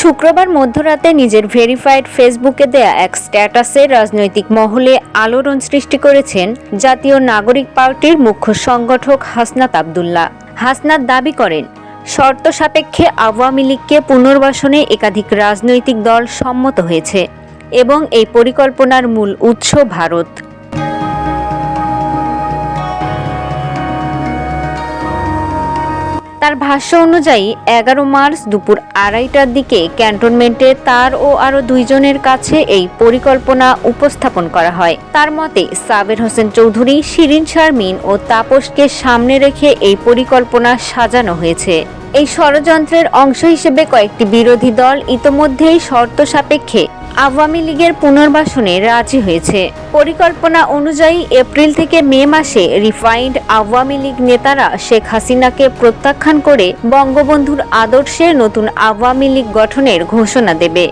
শুক্রবার মধ্যরাতে নিজের ভেরিফাইড ফেসবুকে দেয়া এক স্ট্যাটাসে রাজনৈতিক মহলে আলোড়ন সৃষ্টি করেছেন জাতীয় নাগরিক পার্টির মুখ্য সংগঠক হাসনাত আবদুল্লাহ। হাসনাত দাবি করেন, শর্ত সাপেক্ষে আওয়ামী লীগকে পুনর্বাসনে একাধিক রাজনৈতিক দল সম্মত হয়েছে এবং এই পরিকল্পনার মূল উৎস ভারত। তার ভাষ্য অনুযায়ী, এগারো মার্চ দুপুর আড়াইটার দিকে ক্যান্টনমেন্টে তার ও আরও দুইজনের কাছে এই পরিকল্পনা উপস্থাপন করা হয়। তার মতে, সাবের হোসেন চৌধুরী, শিরিন শারমিন ও তাপসকে সামনে রেখে এই পরিকল্পনা সাজানো হয়েছে। এই ষড়যন্ত্রের অংশ হিসেবে কয়েকটি বিরোধী দল ইতোমধ্যেই শর্ত সাপেক্ষে আওয়ামী লীগের পুনর্বাসনে রাজি হয়েছে। পরিকল্পনা অনুযায়ী এপ্রিল থেকে মে মাসে রিফাইন্ড আওয়ামী লীগ নেতারা শেখ হাসিনাকে প্রত্যাখ্যান করে বঙ্গবন্ধুর আদর্শে নতুন আওয়ামী লীগ গঠনের ঘোষণা দেবে।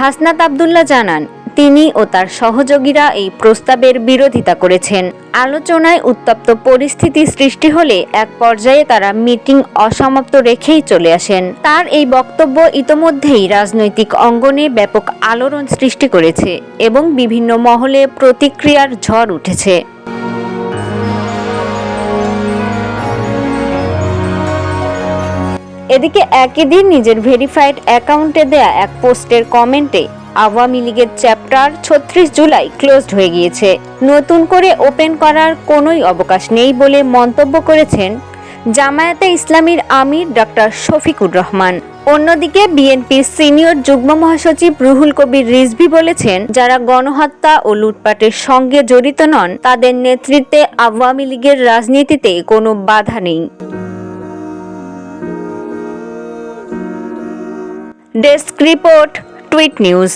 হাসনাত আবদুল্লাহ জানান তিনি ও তার সহযোগীরা এই প্রস্তাবের বিরোধিতা করেছেন। আলোচনায় উত্তপ্ত পরিস্থিতি সৃষ্টি হলে এক পর্যায়ে তারা মিটিং অসমাপ্ত রেখেই চলে আসেন। তার এই বক্তব্য ইতোমধ্যেই রাজনৈতিক অঙ্গনে ব্যাপক আলোড়ন সৃষ্টি করেছে এবং বিভিন্ন মহলে প্রতিক্রিয়ার ঝড় উঠেছে। এদিকে একই দিন নিজের ভেরিফাইড অ্যাকাউন্টে দেয়া এক পোস্টের কমেন্টে আওয়ামী লীগের চ্যাপ্টার ছত্রিশ জুলাই ক্লোজড হয়ে গিয়েছে। নতুন করে ওপেন করার কোনোই অবকাশ নেই বলে মন্তব্য করেছেন জামায়াতে ইসলামীর আমির ডক্টর শফিকুর রহমান। অন্যদিকে বিএনপির সিনিয়র যুগ্ম মহাসচিব রুহুল কবির রিজভি বলেছেন, যারা গণহত্যা ও লুটপাটের সঙ্গে জড়িত নন, তাদের নেতৃত্বে আওয়ামী লীগের রাজনীতিতে কোনো বাধা নেই। Desk report, tweet news.